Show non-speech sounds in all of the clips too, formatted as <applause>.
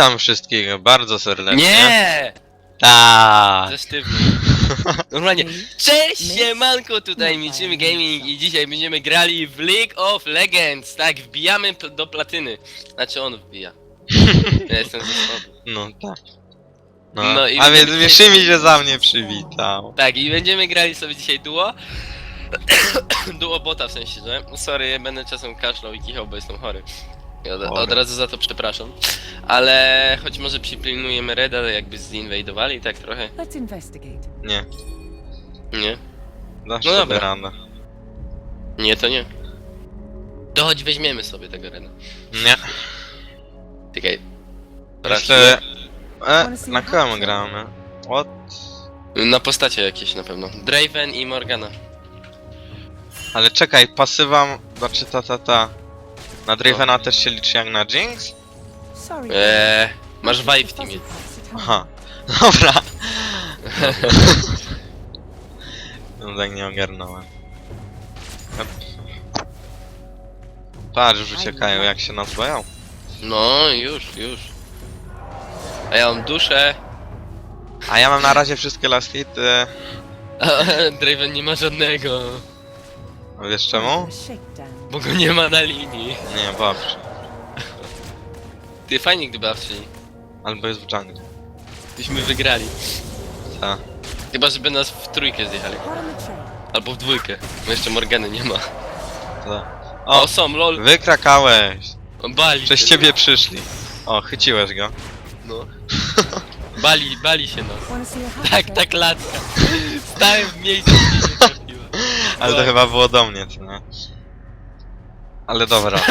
Witam wszystkich bardzo serdecznie. Nie! Tak. Ze sztywny. <laughs> Normalnie. Cześć, siemanko, tutaj Miczymy Gaming i dzisiaj będziemy grali w League of Legends. Tak, wbijamy do platyny. Znaczy on wbija. Ja jestem ze spodu. No tak. No, No i a więc będziemy Miszymi się za mnie przywitał. Tak, i będziemy grali sobie dzisiaj duo. <coughs> duo bota w sensie, że? Sorry, będę czasem kaszlał i kichał, bo jestem chory. Od, od razu za to przepraszam. Ale choć może przypilnujemy Reda, jakby zinwajdowali tak trochę. Let's investigate. Nie, Nie? dasz No sobie dobra. Nie, to nie. To choć weźmiemy sobie tego Reda. Nie. Czekaj. Jeszcze... E, na kogo my gramy? What? Na postacie jakieś na pewno. Draven i Morgana. Ale czekaj, pasywa... Znaczy ta, ta, ta... Na Dravena też się liczy jak na Jinx? Sorry. Eee, masz vibe w teamie. Aha. <laughs> Dobra. <laughs> No tak nie ogarnąłem. Hop. Patrz, już uciekają, jak się nas boją. No, już, już. A ja mam duszę. A ja mam na razie wszystkie last hity. <laughs> A Draven nie ma żadnego. A Wiesz czemu? Shakedown. Bo go nie ma na linii. Nie, babci. Ty fajnie gdyby Awczyni. Albo jest w jungle. Byśmy wygrali. Ta. Chyba, żeby nas w trójkę zjechali. Albo w dwójkę. Bo jeszcze Morgany nie ma. ta. O, O, są, lol. wykrakałeś. Bali. Przez się. ciebie przyszli. O, chyciłeś go. No. <laughs> Bali, bali się nas. Hot Tak, tak klatka. Stałem w miejscu, gdzie nie trafiła. Ale to chyba było do mnie, co nie? Ale dobra. <laughs>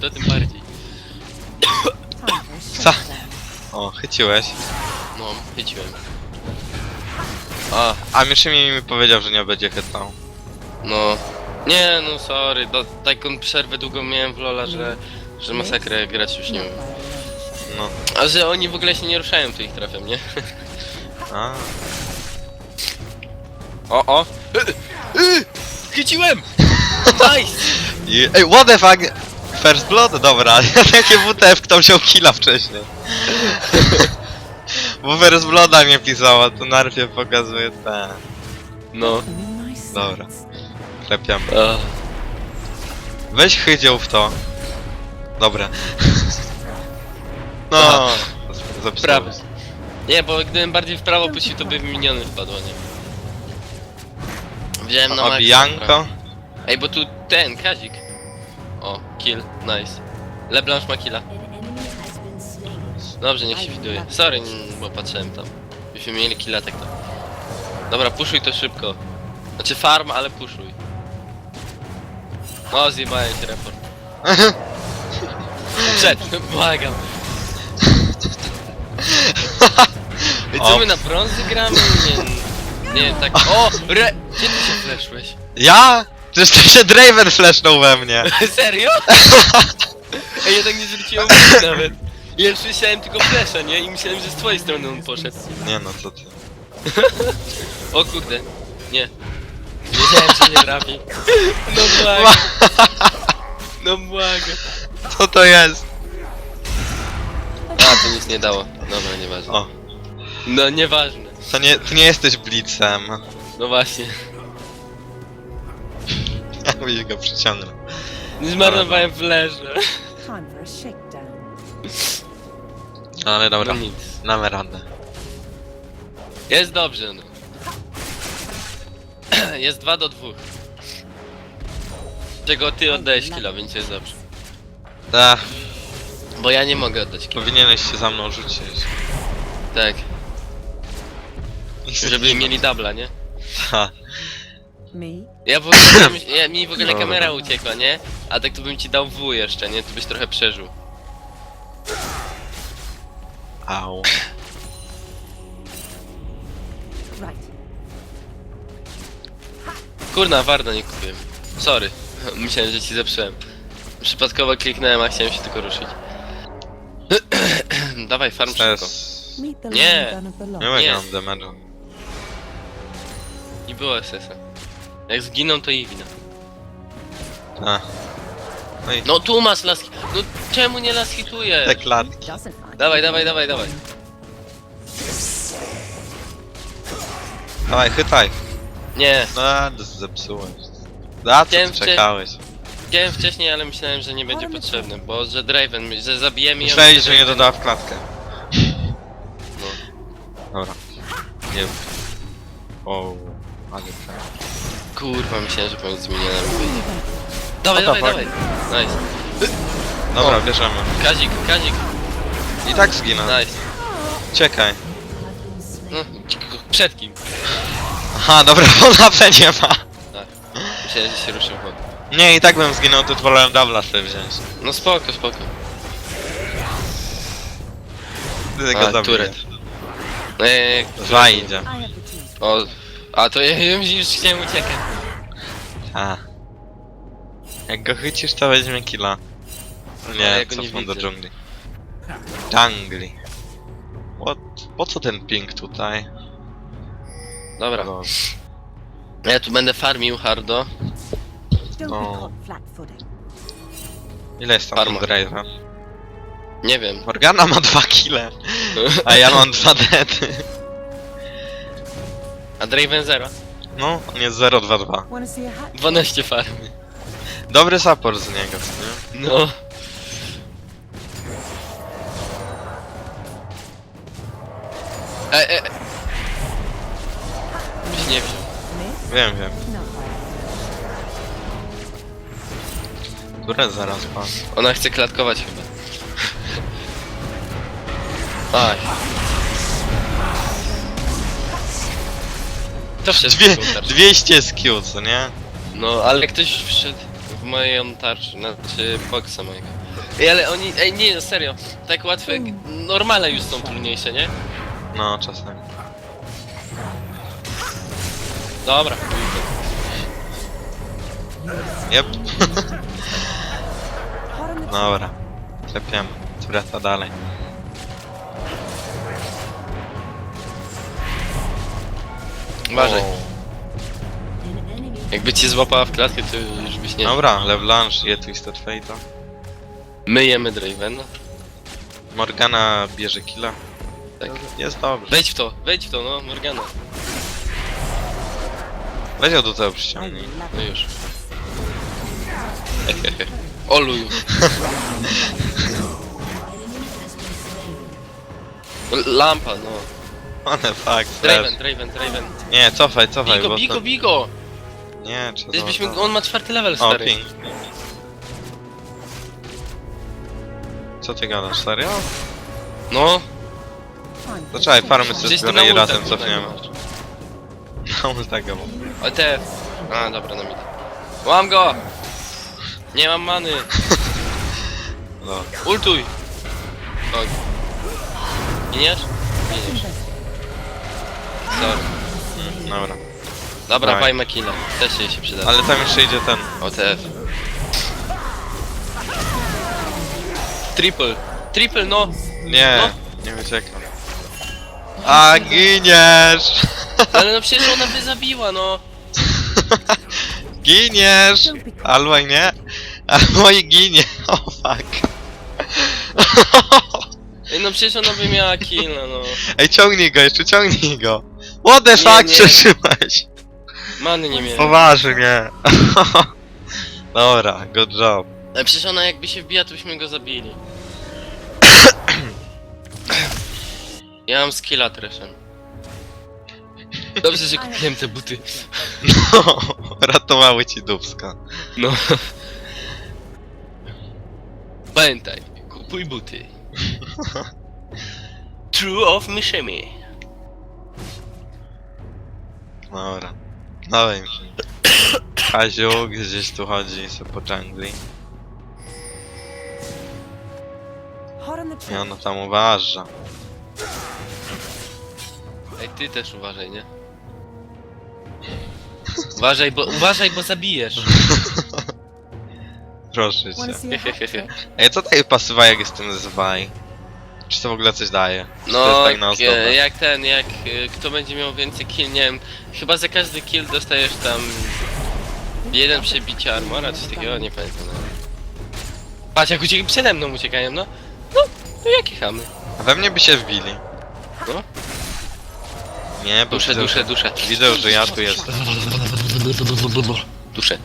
To tym bardziej. <coughs> Co? O, chyciłeś. No, chyciłem. A, A Miszymi mi powiedział, że nie będzie chytał. no. Nie, no sorry. Do, taką przerwę długą miałem w Lola, że, że masakrę grać już nie wiem. No. A że oni w ogóle się nie ruszają, to ich trafiam, nie? A. O, o! Chyciłem! Nice! <laughs> I... Ej, what the fuck? First blood? Dobra, <laughs> jakie WTF kto wziął killa wcześniej? <laughs> Bo First Blooda mnie pisała, to najpierw pokazuje te... No. Dobra. Klepiam. Weź chydzieł w to. Dobra. No, Aha. zepsułeś. Prawy. Nie, bo gdybym bardziej w prawo puścił, to by w miniony wpadło, nie? Wziąłem na O, maksa, Bianco. prawo. Ej, bo tu ten, Kazik. O, kill, nice. Leblanc ma killa. Dobrze, niech się widuje. Sorry, n- bo patrzyłem tam. Byśmy mieli killa tak to. Dobra, puszuj to szybko. Znaczy farm, ale puszuj. O, zjebałem się report. <laughs> Przed, błagam. <laughs> I co O. my na brązy gramy? Nie, nie tak. <laughs> O! Re... Gdzie ty się fleszłeś? Ja? Przecież to się Draven flashnął we mnie. <laughs> Serio? <laughs> Ej, ja tak nie zwróciłem uwagi nawet. Ja słyszałem tylko flesza, nie? I myślałem, że z twojej strony on poszedł. Nie no, co ty. O kurde. Nie. Wiedziałem, że nie trafi. No błagam. No błagam. Co to jest? A, to nic nie dało. Dobra, nieważne. O, No, nieważne. To nie, ty nie jesteś blitzem. No właśnie. <laughs> Jakbyś go przyciągnął. Nie zmarnowałem flesze. Time for a shakedown. No ale dobra, No nic. damy radę. Jest dobrze, no. <clears throat> Jest 2 do 2. Czego ty oddajesz killa, więc jest dobrze. Tak, Bo ja nie mogę oddać killa. powinieneś się za mną rzucić. Tak. Żeby mieli dubla, nie? Ha. Me? Ja w ogóle, <laughs> ja, mi w ogóle Dobra. kamera uciekła, nie? A tak to bym ci dał W jeszcze, nie? To byś trochę przeżył. Au. Right. Kurna, Warda nie kupiłem. Sorry. <laughs> Myślałem, że ci zepsułem. Przypadkowo kliknąłem, a chciałem się tylko ruszyć. <clears throat> Dawaj, farm szybko. Meet the Nie. line gun of the law. Nie będzie Nie. mam I było SS-a. Jak zginą, to ich wina. A. No i No tu masz las... No czemu nie las hitujesz? te klatki. Doesn't Dawaj, dawaj, dawaj, dawaj. Dawaj, chytaj. Nie, No, zepsułeś. Za co Chciałem ty wcie- czekałeś? Chciałem wcześniej, ale myślałem, że nie będzie potrzebny, bo że Draven, że zabijemy ją... Myślałeś, że nie Draven- dodała w klatkę. No. Dobra. Nie wiem. O, ale tak. Kurwa, myślałem, że pomiędzy wyjdzie. Dawaj, What dawaj, the dawaj. Nice. Dobra, O. bierzemy. Kazik, kazik. I tak zginę. Nice. Czekaj. No, przed kim? Aha, dobra, <laughs> ona pe nie ma. Tak. Myślałem, że się ruszył chłop. Nie, i tak bym zginął, to wolałem dubla sobie wziąć. No spoko, spoko. Ty tego A, zabiję. turet. No, Dwa idzie. O, a to ja już chciałem uciekać. A. Jak go chycisz, to weźmie killa. Ale Nie, ja go nie do widzę. dżungli. Dżungli. What? Po co ten ping tutaj? Dobra, Lol. ja tu będę farmił hardo. Don't Oh. be caught flat-footed. Ile jest tam drive'a? Nie wiem. Morgana ma dwa kile, a ja mam dwa deady. A Draven 0. No, on jest 022. Wanna see a hat? 12 farmy. Dobry support z niego, co nie? No. E, e. Byś nie wziął. Miss? Wiem, wiem. No. Zaraz pan. Ona chce klatkować chyba. <laughs> Aj. To wszystko Dwie, tarcze. 200 skill, co nie? No, ale ktoś wszedł w moją tarczę, znaczy boksa mojego. Ej, ale oni, ej nie, no serio, tak łatwe, normale już są trudniejsze, nie? No, czasem. Dobra, chuj Jep. <laughs> Dobra. Klepiemy. Tureta dalej. Uważaj, jakby cię złapała w klatkę, to już byś nie... Dobra, LeBlanc je Twisted Fate'a. Myjemy Dravena. Morgana bierze killa. Tak. Jest dobrze. Wejdź w to, wejdź w to, no, Morgana. Weź ją do tego przyciągnij. No już. Hehehe. Oluj. <laughs> Lampa, no. One fuck, Draven. Draven, Draven. Nie, cofaj, cofaj, Bigo, bo bigo, to... bigo! Nie, czy Gdzieś byśmy, to... on ma czwarty level, O, stary. ping. Co ty gadasz, serio? No, Zaczekaj, farmy sobie gdzieś tu zbiorę na i ulta razem kurwa, cofniemy. masz. No, tego. Ale te... A, dobra, no mi Mam go! Nie mam many. <laughs> No. Ultuj! Giniesz. Sorry. Dobra. Dobra, Dawaj. fajmy killa. Też jej się przyda. Ale tam jeszcze idzie ten. OTF. Triple. Triple, no! Nie, No. nie wyciekam. A giniesz! <laughs> Ale no przecież ona by zabiła, no! Giniesz! Albo nie. Albo i ginie. O oh, fuck. Ej, no przecież ona by miała kill, no. Ej, ciągnij go, jeszcze ciągnij go. What the fuck, nie. przeżyłeś? Many nie miała. Poważnie. <laughs> Dobra, good job. Ale przecież ona jakby się wbija, to byśmy go zabili. Ja mam skilla treszem. Dobrze, że kupiłem te buty. No, ratowały ci dubska. No. Pamiętaj, kupuj buty. <laughs> True of Mishemi. Dobra. Dawaj mi. Kaziu gdzieś tu chodzi sobie po dżungli. I ona tam uważa. Ej, ty też uważaj, nie? Uważaj, bo, uważaj, bo zabijesz. Proszę Wanna cię. see a? <laughs> Ej, co daje pasywa jak jestem z? Czy to w ogóle coś daje? Czy to jest No, tak na ozdobę? jak ten, jak e, kto będzie miał więcej kill, nie wiem, chyba za każdy kill dostajesz tam jeden przebicie armora, coś takiego, nie pamiętam. nawet. Patrz jak uciekli przede mną uciekają, no. No, no jakie chamy. A we mnie by się wbili. No. Nie, bo Duszę, widzę, duszę, że- duszę. Widzę, że ja tu jestem. Duszę.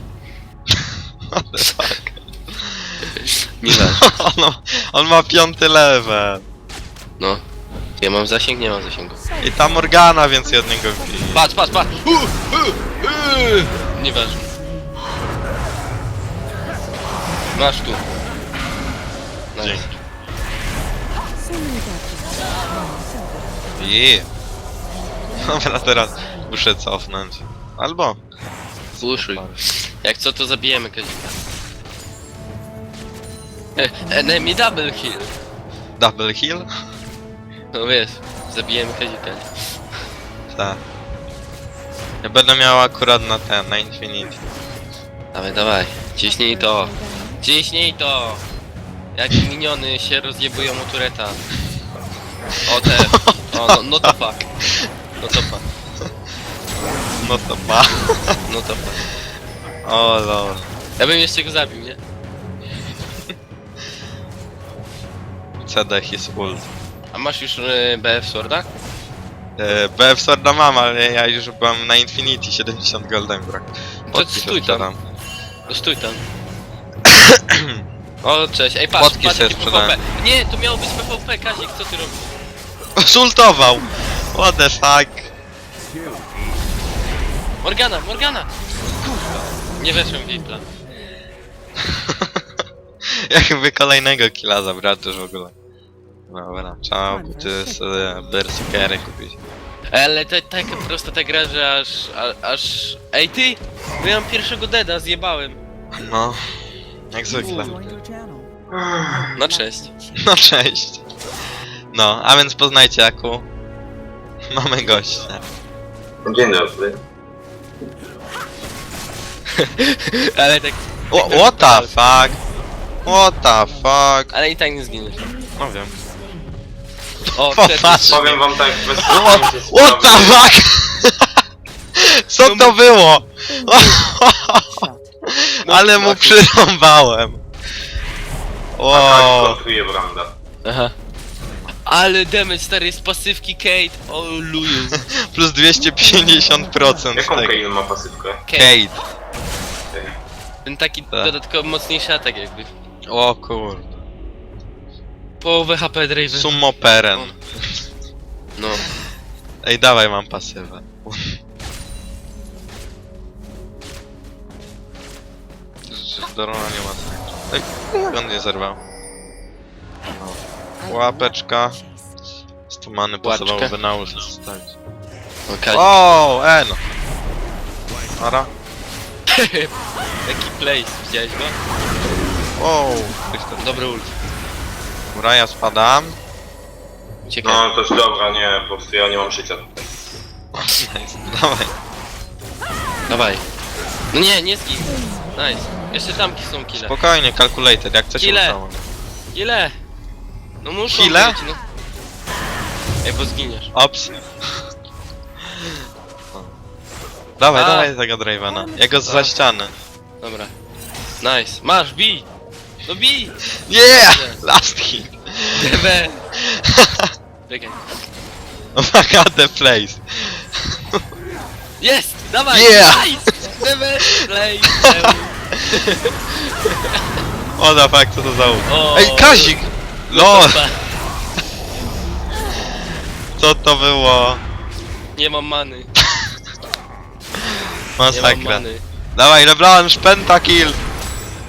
The fuck? Nieważne. on, on ma piąty level. No. Ja mam zasięg, nie mam zasięgu. I ta Morgana, więc jednego wbili. Patrz, patrz, patrz! Uh, uh, uh. Nieważne. Masz tu. Nice. Dzięki. So many gadgets. Je. Dobra, teraz muszę cofnąć. Albo. Uszuj. Jak co, to zabijemy Kazika. E, enemy double kill. Double heal? No wiesz, zabijemy Kazika. Tak. Ja będę miał akurat na ten, na Infinity. Dawaj, dawaj. Ciśnij to. Ciśnij to! Jak miniony się rozjebują u tureta. O te. O, no, no to fuck. No to fuck. No to ma. No to fuck. O lol. Ja bym jeszcze go zabił, nie? CD his ult. Masz już y, BF Sworda? E, BF Sorda mam, ale ja już byłem na Infinity, 70 goldem brak. To Podki stój tam. No stój tam. <clears throat> O, cześć. Ej, patrz, Płotki patrz sobie jakie sprzedałem. PvP. Nie, to miało być PvP, Kazik, co ty robisz? Zultował! What the fuck? Morgana, Morgana! Kurwa. Nie weszłem w jej plan. <laughs> Jakby kolejnego killa zabrać też w ogóle. Dobra, trzeba by sobie berserkery kupić. Ale to taka prosta ta gra, że aż, a, aż... Ej ty! Bo ja mam pierwszego deda, zjebałem. No, jak zwykle. No cześć. <laughs> No cześć. No, a więc poznajcie Jaku. Mamy gościa. Dzień dobry. <laughs> Ale tak... O, what the fuck? What the fuck? Ale i tak nie zginiesz. No wiem. O, Popatrz. Powiem wam tak bez What, the fuck? Co to było? <laughs> No, Ale mu tak. przyrąbałem. Wow. kontruje Branda. Aha. Ale damage stary z pasywki Kate, o luju. <laughs> Plus 250% Jaką tego. Kayle ma pasywkę? Kate. Kate. Ten taki Tak. dodatkowo mocniejszy atak jakby. O kurde. Połowę HP Draven. Sumo peren. No. Ej, dawaj, mam pasywę. Dorona nie ma tak. Ej, on nie zerwał. Łapeczka. Stumany Łaczkę. pasowałoby na uszy zostawić. O, Kazik. O, e no. Ara. <laughs> Jaki place, widziałeś go? Wow. Ktoś tam- Dobry ult. Dobra, ja spadam. Uciekaj. No to jest dobra, nie, po prostu ja nie mam życia. Nice. Dawaj. Dawaj. No nie, nie zgin. Nice. Jeszcze tamki są kile. Spokojnie, calculated, jak coś Ile? udało. Ile? No muszą Kile? być, no. Ej, bo zginiesz. Ops. Dawaj, A. dawaj tego Dravena. Ja go za ścianę. Dobra. Nice. Masz, bij! No bij! Yeah! Last hit. DB! <laughs> Czekaj. Uwaga, the place. Jest! Dawaj! Yeah! Nice! DB! Play! O the fuck, co to za? O. Ej, Kazik! LOL, Dobra. co to było? Nie mam many. <laughs> Nie mam Masakra. many. Dawaj, LeBron, pentakill!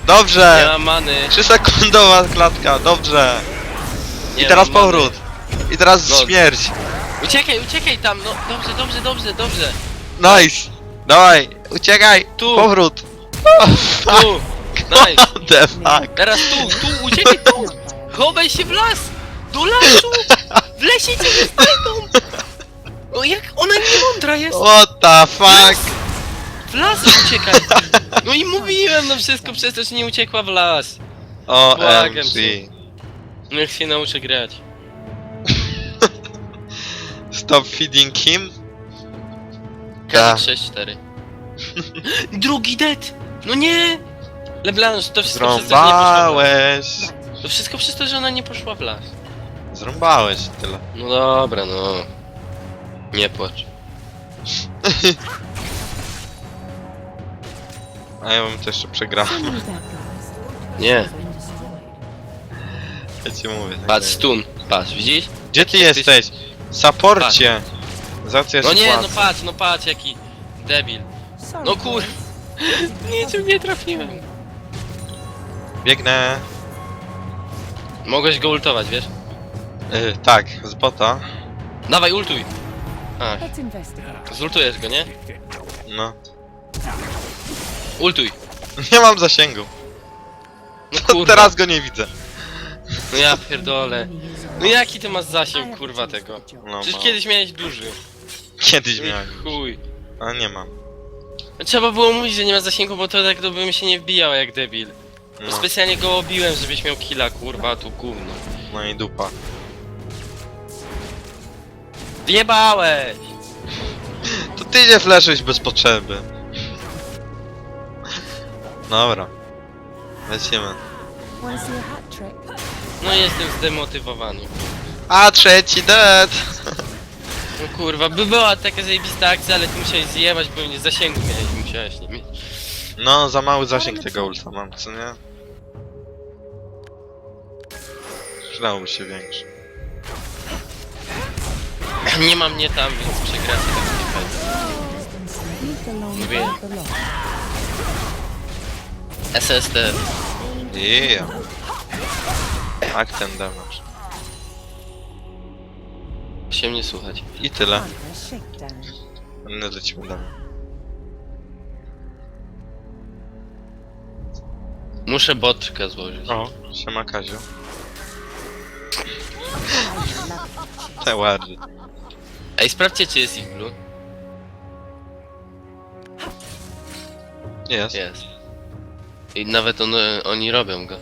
Nie Dobrze! mam many. 3 sekundowa klatka, dobrze! Nie I teraz mam many. powrót! I teraz śmierć! Uciekaj, uciekaj tam! No dobrze, dobrze, dobrze, dobrze. Nice! Dawaj, uciekaj! Tu. Powrót! Tu! Nice! What the fuck? Teraz tu, tu, uciekaj tu! Chowaj się w las! Do lasu! W lesie cię nie znajdą! No jak ona nie mądra jest! What the fuck? W las uciekaj! <laughs> No i mówiłem, no wszystko przez to, że nie uciekła w las. Błagam OMG. cię. Niech się nauczy grać. <laughs> Stop feeding him? Kazik 6-4. <laughs> Drugi dead! No nie! LeBlanc, to wszystko przez to, że nie poszła w las. Zrąbałeś! To wszystko przez to, że ona nie poszła w las. Zrąbałeś tyle. No dobra, no. Nie płacz. A ja bym to jeszcze <laughs> guys. Nie. Ja ci mówię. tak Patrz, jest. stun. Patrz, widzisz? Gdzie ty Jesteś- jesteś? Saporcie! Za co ja No się nie, no płacę? patrz, no patrz, jaki debil. No kur... <laughs> Niczym nie trafiłem. Biegnę. Mogłeś go ultować, wiesz? Y, tak, z bota. Dawaj, ultuj. A, Let's investigate. zultujesz go, nie? No. Ultuj. <laughs> Nie mam zasięgu. No kurwa. teraz go nie widzę. No ja pierdolę. No jaki ty masz zasięg, kurwa, tego? No, Przecież mam. kiedyś miałeś duży. Kiedyś miałem. Chuj. A nie mam. Trzeba było mówić, że nie ma zasięgu, bo to tak to bym się nie wbijał jak debil. No, Specjalnie go obiłem, żebyś miał killa, kurwa, a tu gówno. no i dupa. Wjebałeś! To ty nie fleszyć bez potrzeby. Dobra. Lecimy. Want to see a hat trick? No jestem zdemotywowany. A trzeci dead! <laughs> No kurwa, by była taka zajebista akcja, ale ty musiałeś zjebać, bo nie zasięgu miałeś, musiałeś nie mieć. No, za mały zasięg tego ulta mam, co nie? Przydałby się większy. <laughs> Nie mam mnie tam, więc przegracie tak nie fajnie. Leave the long Mówię. for the long. SSD. Yeah. Tak ten damage. Się mnie słuchać. I tyle. Nie lecimy dalej. Muszę boczkę złożyć. O, siema Kaziu. <laughs> Te ładnie. Ej, sprawdźcie czy jest ich blue. Jest. Jest. I nawet on, oni robią go.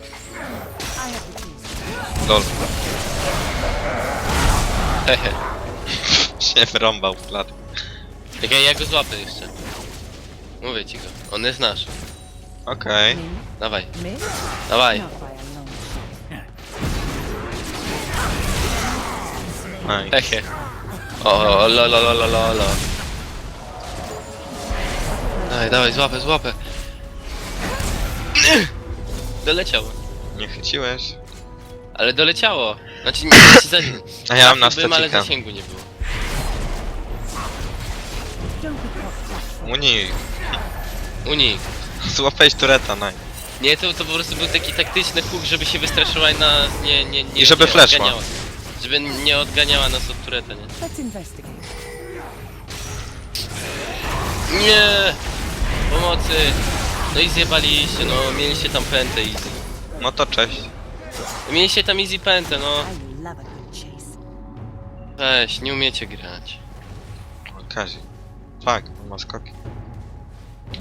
Lol. Hehe. <laughs> Się wrąbał w klatkę. Czekaj, ja go złapę jeszcze. Mówię ci go. On jest nasz. Okej. Dawaj, dawaj. Not by a long shot. Nice. Hehe. O, o, lo, lo, lo, lo, lo, lo. Dawaj, dawaj, złapę, złapę. <clears throat> Doleciało. Nie chyciłeś. Ale doleciało. Znaczy, <clears throat> nie, ci za... A ja mam na trafiłbym, ale statika. zasięgu nie było. Unik. Unik. Złapałeś tureta, nice. Nie, to, to po prostu był taki taktyczny huk, żeby się wystraszyła i nas nie, nie, nie, I żeby nie odganiała. Żeby nie odganiała nas od tureta, nie? Let's investigate. Nie! Pomocy! No i zjebaliście, no mieliście tam pętę easy. No to cześć. Mieliście tam easy pętę, no. I love a good chase. Weź, nie umiecie grać. O, Kazi. Tak, on ma skoki.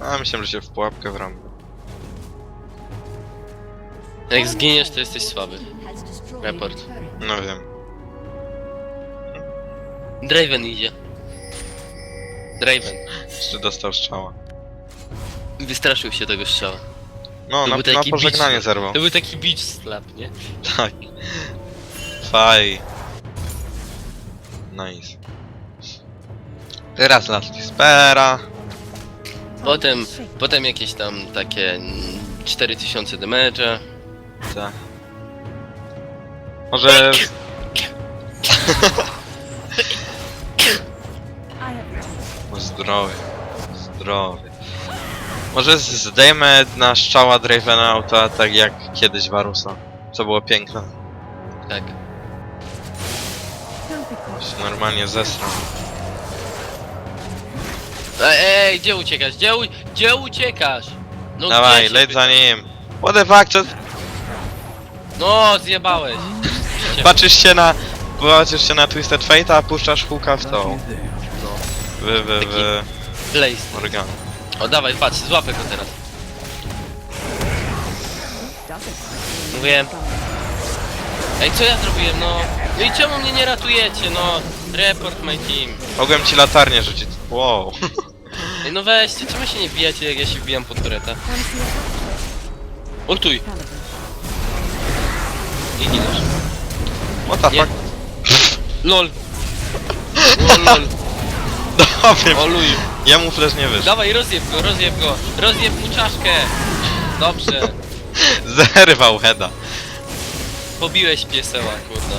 A myślałem, że się w pułapkę wrąbę. Jak zginiesz, to jesteś słaby. Report. No wiem. Draven idzie. Draven. Jeszcze dostał strzała. Wystraszył się tego strzała. No, To na, był na taki pożegnanie beach- zerwał. To był taki beach slap, nie? Tak. Faj. Nice. Teraz Lasty Spera. Potem, potem jakieś tam takie mm, 4000 damage'a. Tak. Może... I have Może zdejmę na strzała Dravena auta tak jak kiedyś Varusa. Co było piękne. Tak. Się normalnie zesrał. Ej, ej, gdzie uciekasz? Gdzie, u... gdzie uciekasz? No Dawaj, gdzie się leć za nim. What the fuck, co... No, zjebałeś. Patrzysz się na... Patrzysz się na Twisted Fate, a puszczasz huka w tą. No, W, w, w... Blaze. Morgan. O, dawaj, patrz, złapę go teraz. Mówiłem. Ej, co ja zrobiłem, no? No i czemu mnie nie ratujecie, no? Report my team. Mogłem ci latarnię rzucić. Wow. Ej, no weźcie, czemu się nie wbijacie, jak ja się wbijam pod tureta? Ultuj. I giniesz. What the Nie. fuck? LOL. LOL, lol. Dobry, Oluj. ja mu flash nie wyszedł. Dawaj, rozjeb go, rozjeb go. Rozjeb mu czaszkę. Dobrze. <laughs> Zerwał heada. Pobiłeś pieseła, kurna.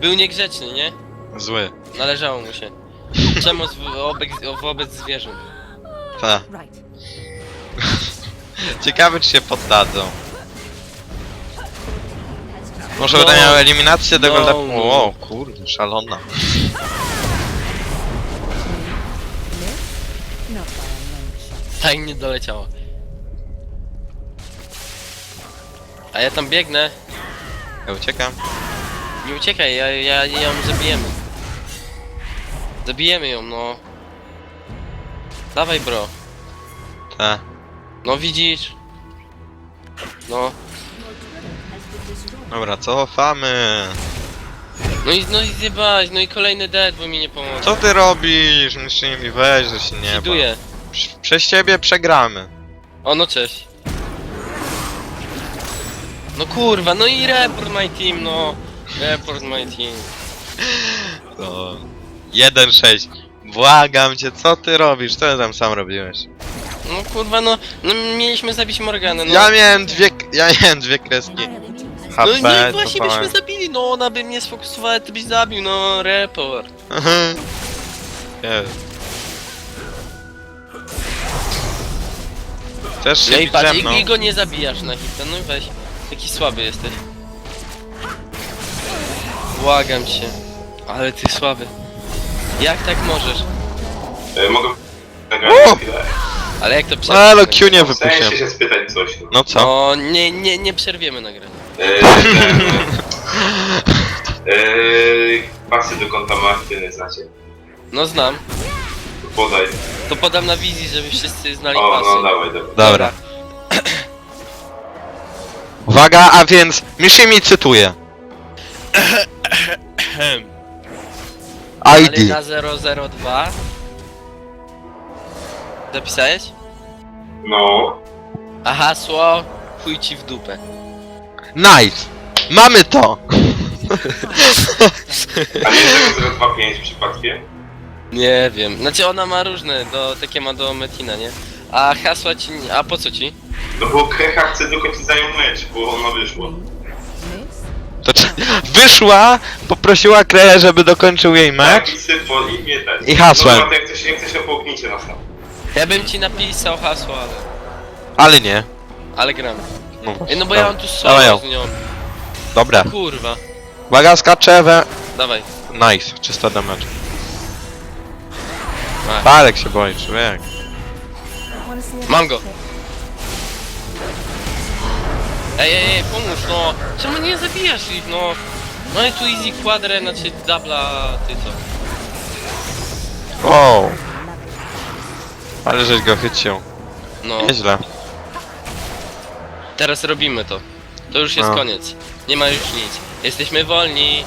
Był niegrzeczny, nie? Zły. Należało mu się. Przemoc wobec, wobec zwierząt. Ta. Right. <laughs> Ciekawe czy się poddadzą. Może No. będę miał eliminację do No, Golda... no. O kurde, szalona. Tak nie doleciała. A ja tam biegnę. Ja uciekam. Nie uciekaj, ja, ja, ja ją zabijemy. Zabijemy ją, no. Dawaj, bro. Ta. No widzisz. No. Dobra, cofamy. No i, no i zjebać, no i kolejny dead, bo mi nie pomoże. Co ty robisz? Myślę mi weź, że się nie ba. Przez ciebie przegramy. O, no cześć. No kurwa, no i report my team, no. Report my team. <laughs> To... 1-6. Błagam cię, co ty robisz? Co tam sam robiłeś? No kurwa, no, no mieliśmy zabić Morganę, no. Ja miałem dwie... Ja miałem dwie kreski. No HP, nie, właśnie cofałem. byśmy zabili, no ona by mnie sfokusowała, ty byś zabił, no report. <laughs> Nie. Chcesz się No i bić ze patrz, mną? i, i go nie zabijasz na hita, no i weź. Taki słaby jesteś. Błagam cię. Ale ty słaby. Jak tak możesz? E, mogę... O! chwilę. Ale jak to No, przerwiemy? ale Q nie wypuściłem. się spytać coś. No. No co? No nie, nie, nie przerwiemy nagrania. E, ten, e, pasy do konta Martyny znacie. No znam. Podaj. To podam na wizji, żeby wszyscy znali O, pasy. no dawaj, dawaj. Dobra. Uwaga, a więc Mishimi cytuje. ID. Alina 002 Zapisałeś? No. A hasło chuj ci w dupę. Nice. Mamy to. A nie 0025 przypadkiem? Nie wiem. Znaczy ona ma różne, do, takie ma do Metina, nie? A hasła ci... nie- A po co ci? No bo Krecha chce dokończyć za nią mecz, bo ono wyszło. To czy... Wyszła, poprosiła Kreję, żeby dokończył jej Tak, mecz. i symbol. I hasłem. No, to jak coś, jak coś opołknijcie nas tam. Ja bym ci napisał hasło, ale... Ale nie. Ale gram. No, Ej, no bo ja mam tu Dawaj ją. solo z nią. Dobra. Kurwa. Uwaga, skacze we... Dawaj. Nice, czysto damage. Ach. Parek się boi, człowiek. Mam go. Ej, ej, ej, pomóż, no. Czemu nie zabijasz ich, no? No i tu easy quadre, znaczy dubla, ty co? Wow. Ale żeś go chycił. No. Nieźle. Teraz robimy to. To już jest No. koniec. Nie ma już nic. Jesteśmy wolni.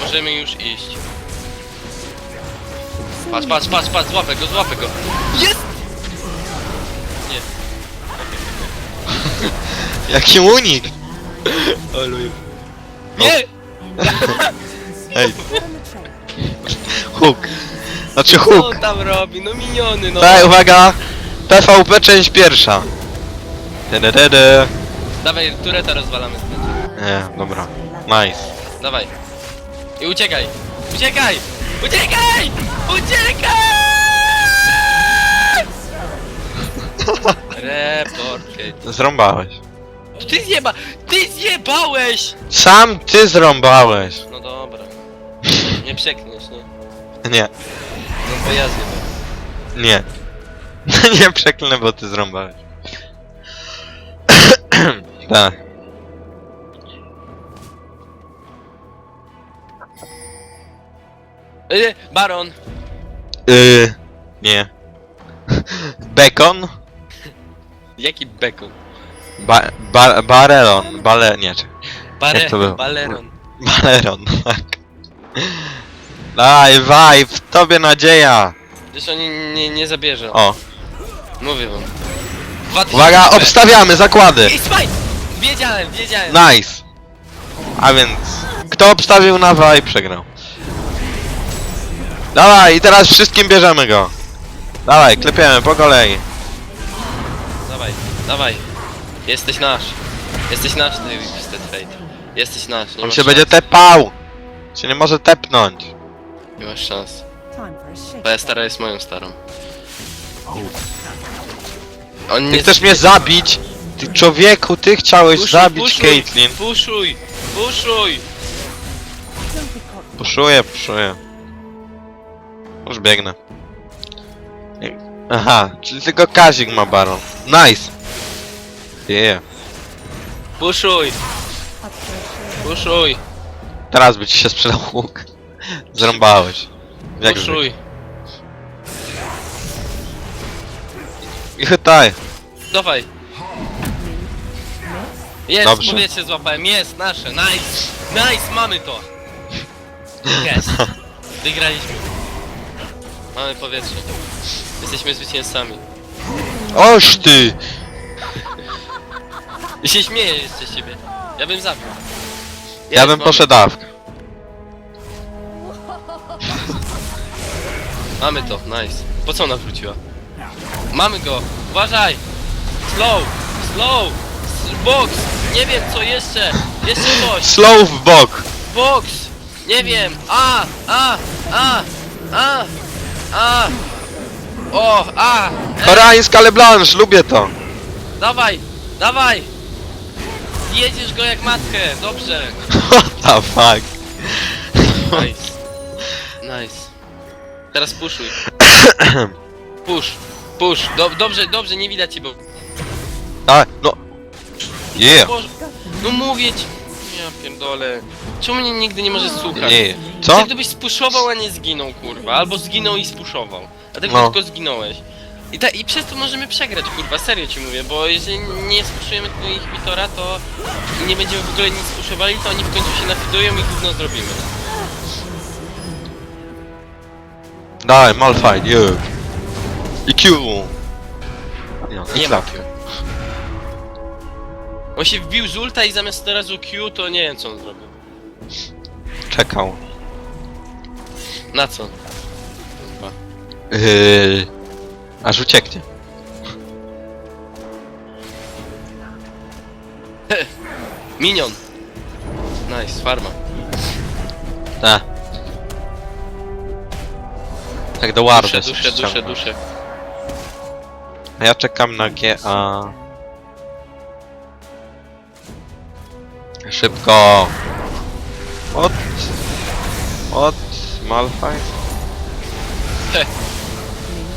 Możemy już iść. Patrz, patrz, patrz, patrz, złapę go, złapę go. Jest! Nie. <laughs> Jaki unik! Nie! <laughs> Ej, <laughs> Get on the trail. hook. Znaczy Co tam robi? No miniony, no. Daj, uwaga! PvP część pierwsza. Dededede. Dawaj, tureta rozwalamy. Nie, dobra. Nice. Dawaj. I uciekaj! Uciekaj! Uciekaj! Uciekaj! Report, Kate. Zrąbałeś. Ty zjeba... Ty zjebałeś! Sam ty zrąbałeś. No dobra. Nie przekniesz, nie? Nie, No to ja zjebałem. nie. <laughs> nie przeklnę, bo ty zrąbałeś. <clears throat> tak. E, Baron! Yy, nie. Bacon? Jaki bekon? Ba, ba, barelon. Bale, nie, czekaj. Bare... Jak to było? Baleron. Baleron, tak. Daj, waj, w tobie nadzieja. Wiesz, oni nie, nie zabierze. O, Mówię wam. 2000 uwaga, obstawiamy zakłady. Ej, spaj! wiedziałem, wiedziałem. Nice! A więc, kto obstawił Nawa i przegrał. Dawaj, i teraz wszystkim bierzemy go. Dawaj, klepiemy po kolei. Dawaj, dawaj. Jesteś nasz. Jesteś nasz, ty Twisted Fate. Jesteś nasz, nie On masz się szans. będzie tepał. Się nie może tepnąć. Nie masz szans. Twoja stara jest moją starą. On Ty nie chcesz mnie zabić? Ty człowieku, ty chciałeś Puszuj, zabić puszuj, Caitlyn. Puszuj, puszuj. Puszuję, puszuję. Już biegnę. Aha, czyli tylko Kazik ma baron. Nice! Yeah. Puszuj, puszuj, Teraz by ci się sprzedał łuk. Zrąbałeś. Jak puszuj. I chytaj. Dawaj. Jest, Dobrze. powietrze złapałem, jest, nasze, nice, nice, mamy to. Jest, <laughs> wygraliśmy. Mamy powietrze. Jesteśmy zwycięzcami. Oż ty! I się śmieję jeszcze z ciebie. Ja bym zabił. Ja bym poszedł dawkę. <laughs> Mamy to, nice. Po co ona wróciła? Mamy go! Uważaj! Slow! Slow! S- Box! Nie wiem co jeszcze! Jeszcze coś! Slow w bok! Box! Nie wiem! A! A! A! A! A! O! A! E, Koreańska LeBlanche, lubię to! dawaj! Dawaj! Jedziesz go jak matkę! Dobrze! <laughs> What the fuck? Nice. Nice. Teraz puszuj. <coughs> Push. Push. Dob dobrze, dobrze, nie widać ci, bo... A, no. Yeah. Boże. No mówię ci. Ja pierdolę. Czemu mnie nigdy nie możesz słuchać? Nie. Co? gdybyś spuszował, a nie zginął, kurwa. Albo zginął i spuszował. A tak No. tylko zginąłeś. I, ta, I przez to możemy przegrać, kurwa, serio ci mówię, bo jeżeli nie spuszujemy tego ich Vitora, to nie będziemy w ogóle nic spuszowali, to oni w końcu się nafidują i gówno zrobimy. Daj, Malphite, yeah. I Q. Nie i ma klap. On się wbił z ulta i zamiast od razu Q, to nie wiem co on zrobił. Czekał. Na co? Kurwa. Yy, aż ucieknie. <laughs> Minion! Nice, farma. Tak. Tak do Warda Dusze, dusze, dusze, dusze. A ja czekam na GA. Szybko. Od... Od... Heh.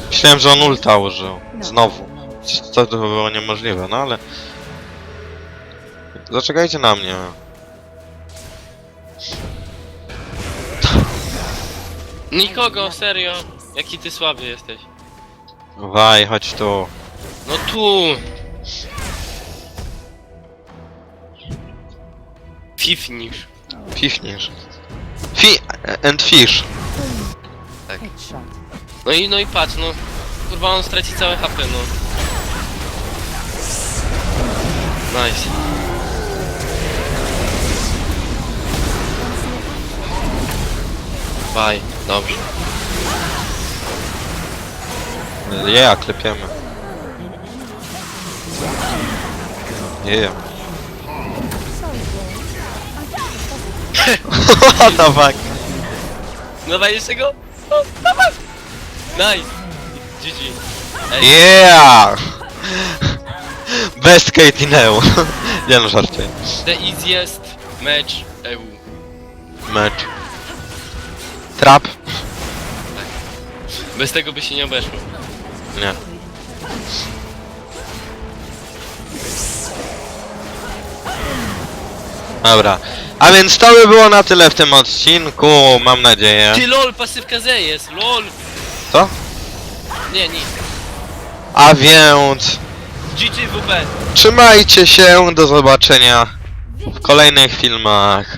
Myślałem, że on ulta użył. Znowu. To, to było niemożliwe, no ale... Zaczekajcie na mnie. Nikogo, serio. Jaki ty słaby jesteś. Waj, chodź tu. No tu! Fifnisz. Fifnisz. Fi... and fish. Headshot. No i, no i patrz, no. Kurwa, on straci całe HP, no. Nice. Bye, dobrze. Yeah, klepiemy. Yeah. What the fuck? Dawaj jeszcze go! No, dawaj! Nice! GG. Ej, Yeah! Best Katie Neu. <laughs> Nie no, żartuję. the easiest match EU. Mecz. Trap? Bez tego by się nie obeszło. Nie. Dobra. A więc to by było na tyle w tym odcinku, mam nadzieję. Ty lol, pasywka Z jest, lol! Co? Nie, nic. A więc GG WP. trzymajcie się, do zobaczenia w kolejnych filmach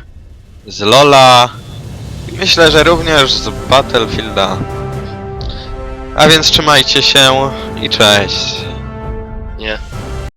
z Lola. Myślę, że również z Battlefielda. A więc trzymajcie się i cześć.